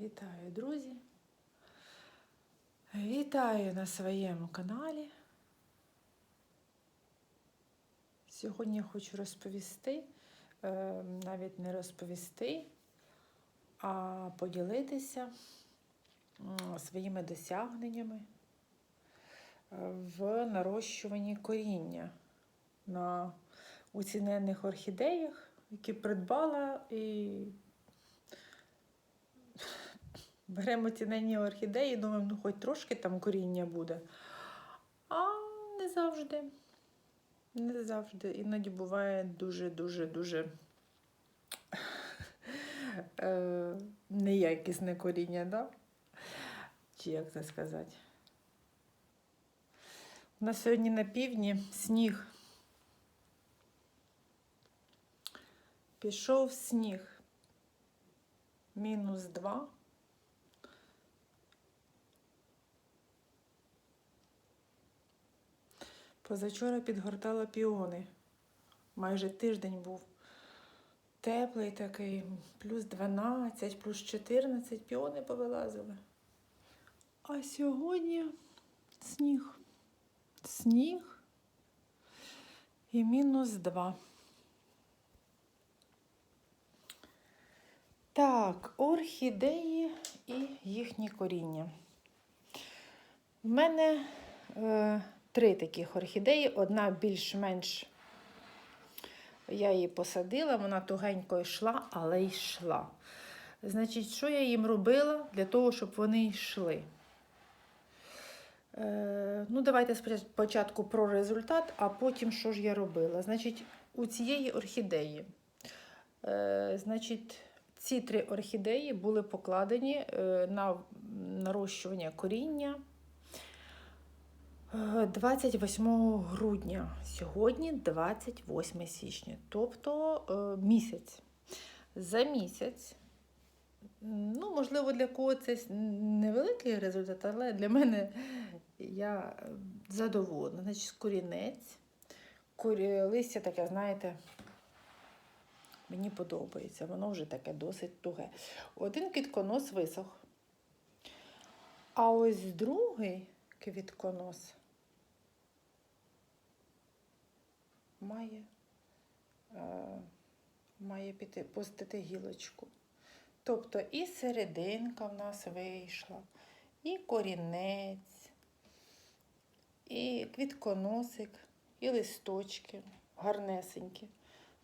Вітаю, друзі! Вітаю на своєму каналі. Сьогодні я хочу розповісти, е, навіть не розповісти, а поділитися своїми досягненнями е, в нарощуванні коріння на уціненних орхідеях, які придбала і Беремо цінені орхідеї, думаємо, ну хоч трошки там коріння буде. А не завжди. Не завжди. Іноді буває дуже-дуже-дуже е, неякісне коріння, да? Чи як це сказати? У нас сьогодні на півдні сніг. Пішов сніг. Мінус два. Позавчора підгортала піони. Майже тиждень був теплий такий, плюс 12, плюс 14 піони повилазили. А сьогодні сніг. Сніг і мінус 2. Так, орхідеї і їхні коріння. В мене е, три таких орхідеї. Одна більш-менш я її посадила, вона тугенько йшла, але йшла. Значить, що я їм робила для того, щоб вони йшли? Е, ну, давайте спочатку про результат, а потім що ж я робила. Значить, у цієї орхідеї, е, значить, ці три орхідеї були покладені е, на нарощування коріння. 28 грудня, сьогодні 28 січня, тобто е, місяць. За місяць, ну, можливо, для кого це невеликий результат, але для мене я задоволена. Значить, корінець, корі... листя таке, знаєте, мені подобається, воно вже таке досить туге. Один квітконос висох. А ось другий квітконос. Має е, має піти, пустити гілочку. Тобто і серединка в нас вийшла, і корінець, і квітконосик, і листочки гарнесенькі.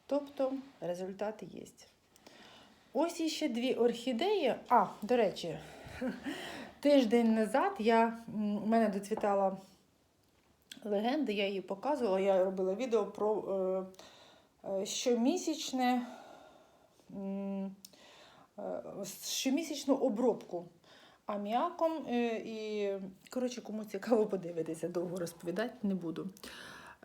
Тобто результат є. Ось іще дві орхідеї. А, до речі, тиждень назад я, в мене доцвітала легенди, я її показувала, я робила відео про е, е, щомісячне, е, щомісячну обробку аміаком. І, коротше, кому цікаво подивитися, довго розповідати не буду.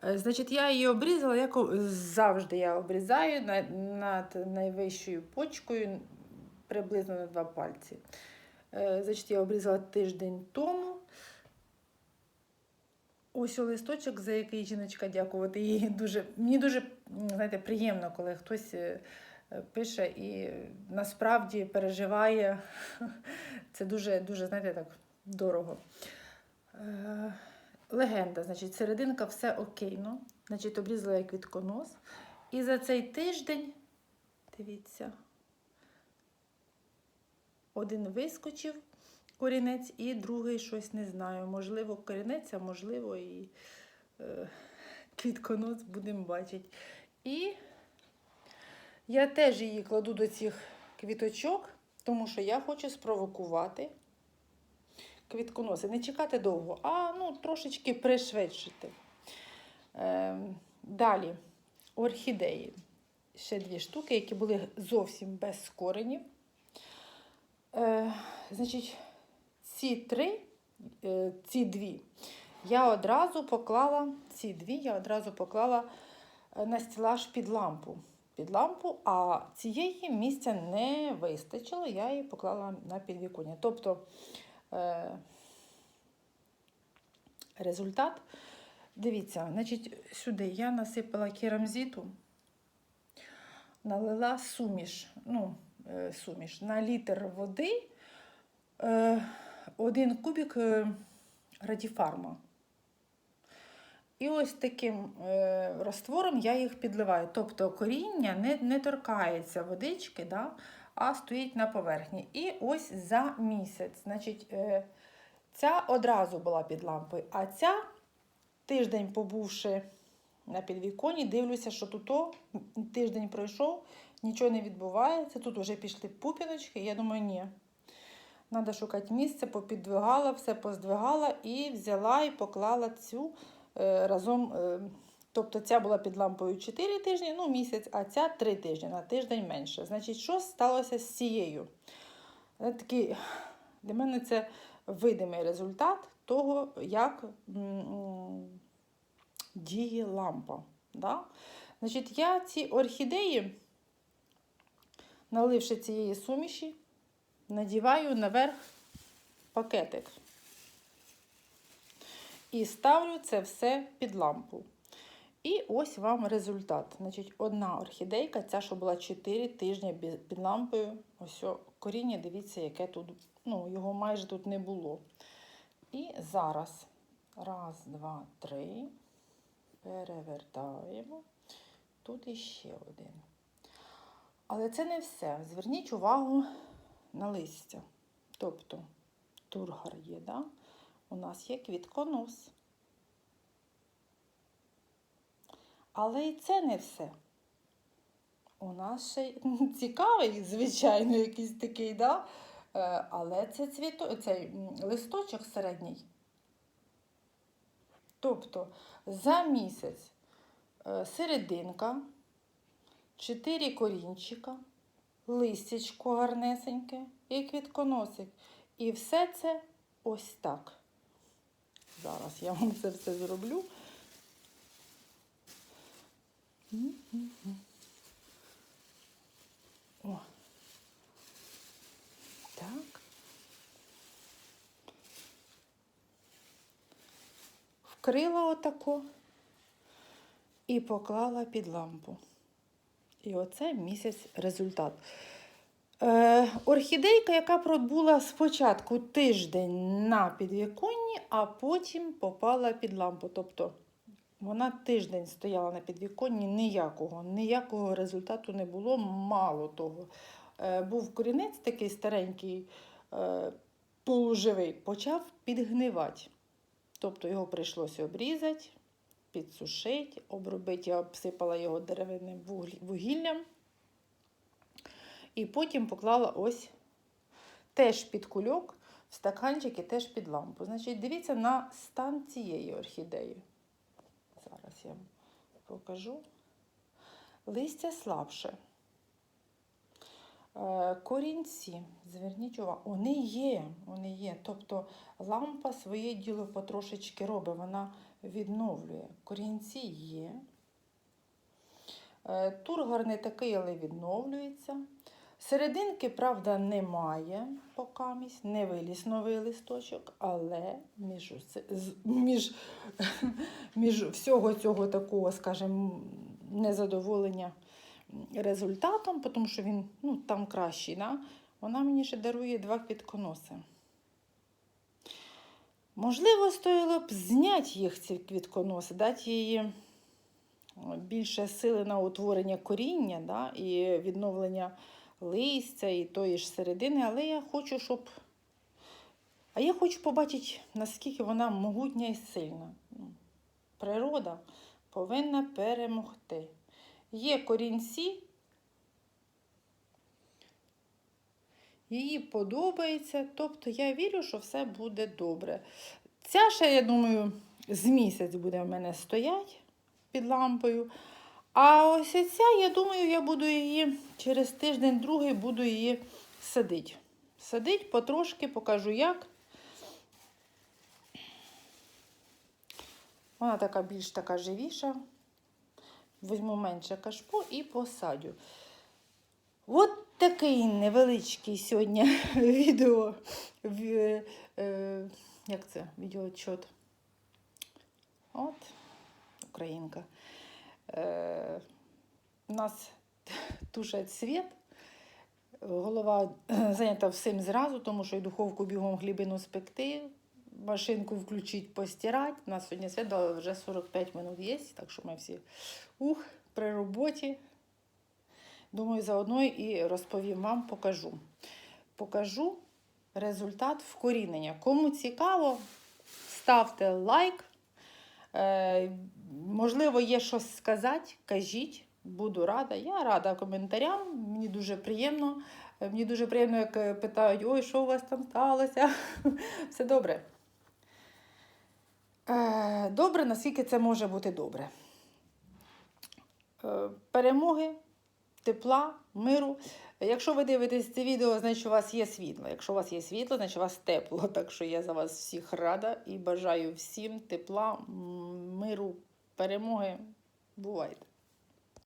Значить, я її обрізала, як завжди я обрізаю над, найвищою почкою приблизно на два пальці. Значить, я обрізала тиждень тому. Ось листочок, за який жіночка дякувати їй дуже. Мені дуже знаєте, приємно, коли хтось е, пише і насправді переживає. Це дуже, дуже, знаєте, так дорого. Е, легенда, значить, серединка все окейно. Значить, обрізала я квітконос. І за цей тиждень, дивіться, один вискочив корінець, і другий щось не знаю. Можливо, корінець, а можливо, і е, квітконос будемо бачити. І я теж її кладу до цих квіточок, тому що я хочу спровокувати квітконоси. Не чекати довго, а ну, трошечки пришвидшити. Е, далі орхідеї. Ще дві штуки, які були зовсім без коренів. Е, Значить, ці три, е, ці дві, я одразу поклала, ці дві я одразу поклала е, на стілаж під лампу. Під лампу, а цієї місця не вистачило, я її поклала на підвіконня. Тобто е, результат, дивіться, значить, сюди я насипала керамзиту, налила суміш, ну, суміш на літр води е, один кубик е, радіфарма. І ось таким е, раствором я їх підливаю. Тобто коріння не, не торкається водички, да, а стоїть на поверхні. І ось за місяць. Значить, е, ця одразу була під лампою, а ця тиждень побувши на підвіконні, дивлюся, що тут о, тиждень пройшов, нічого не відбувається. Тут вже пішли пупіночки. Я думаю, ні. Треба шукати місце, попідвигала, все поздвигала і взяла і поклала цю е, разом. Е, тобто ця була під лампою 4 тижні, ну місяць, а ця 3 тижні, на тиждень менше. Значить, що сталося з цією? Це такий, для мене це видимий результат того, як діє лампа. Да? Значить, я ці орхідеї, наливши цієї суміші, надіваю наверх пакетик. І ставлю це все під лампу. І ось вам результат. Значить, одна орхідейка, ця, що була 4 тижні під лампою. Ось о, коріння, дивіться, яке тут, ну, його майже тут не було. І зараз. Раз, два, три. Перевертаємо. Тут іще один. Але це не все. Зверніть увагу листя. Тобто тургар є, да? у нас є квітконос. Але і це не все. У нас ще цікавий, звичайно, якийсь такий, да? Е, але це цвіто, цей листочок середній. Тобто за місяць е, серединка, 4 корінчика, листячко гарнесеньке і квітконосик. І все це ось так. Зараз я вам це все зроблю. О. Так. Вкрила отако і поклала під лампу. І оце місяць результат. Е, орхідейка, яка пробула спочатку тиждень на підвіконні, а потім попала під лампу. Тобто вона тиждень стояла на підвіконні, ніякого, ніякого результату не було, мало того. Е, був корінець такий старенький, е, полуживий, почав підгнивати. Тобто його прийшлося обрізати, підсушити, обробити. Я обсипала його деревинним вугіллям. І потім поклала ось теж під кульок, в і теж під лампу. Значить, дивіться на стан цієї орхідеї. Зараз я вам покажу. Листя слабше. Е, Корінці, зверніть увагу, вони є, вони є. Тобто лампа своє діло потрошечки робить, вона відновлює. Корінці є. Е, Тургор не такий, але відновлюється. Серединки, правда, немає покамість, не виліз новий листочок, але між, між, між всього цього такого, скажімо, незадоволення результатом, тому що він ну, там кращий, да? вона мені ще дарує два квітконоси. Можливо, стоїло б зняти їх, ці квітконоси, дати їй більше сили на утворення коріння да? і відновлення листя і тої ж середини, але я хочу, щоб. А я хочу побачити, наскільки вона могутня і сильна. Природа повинна перемогти. Є корінці, їй подобається, тобто я вірю, що все буде добре. Ця ще, я думаю, з місяць буде в мене стоять під лампою. А ось ця, я думаю, я буду її через тиждень-другий буду її садити. Садить потрошки, покажу як. Вона така більш така живіша. Візьму менше кашпо і посадю. Такий невеличкий сьогодні відео. е, Як це? Відеоотчет. От, українка. Е, у нас тушать світ. Голова зайнята всім зразу, тому що і духовку бігом хлібину спекти, машинку включити, постирати. У нас сьогодні свято вже 45 минут є, так що ми всі ух, при роботі. Думаю, заодно і розповім вам, покажу. Покажу результат вкорінення. Кому цікаво, ставте лайк. Е, можливо, є щось сказати, кажіть. Буду рада. Я рада коментарям. Мені дуже приємно. Е, Мені дуже приємно, як е, питають, ой, що у вас там сталося? Все добре. Добре, наскільки це може бути добре. Перемоги, тепла, миру. Якщо ви дивитесь це відео, значить у вас є світло. Якщо у вас є світло, значить у вас тепло. Так що я за вас всіх рада і бажаю всім тепла, миру, перемоги. Бувайте!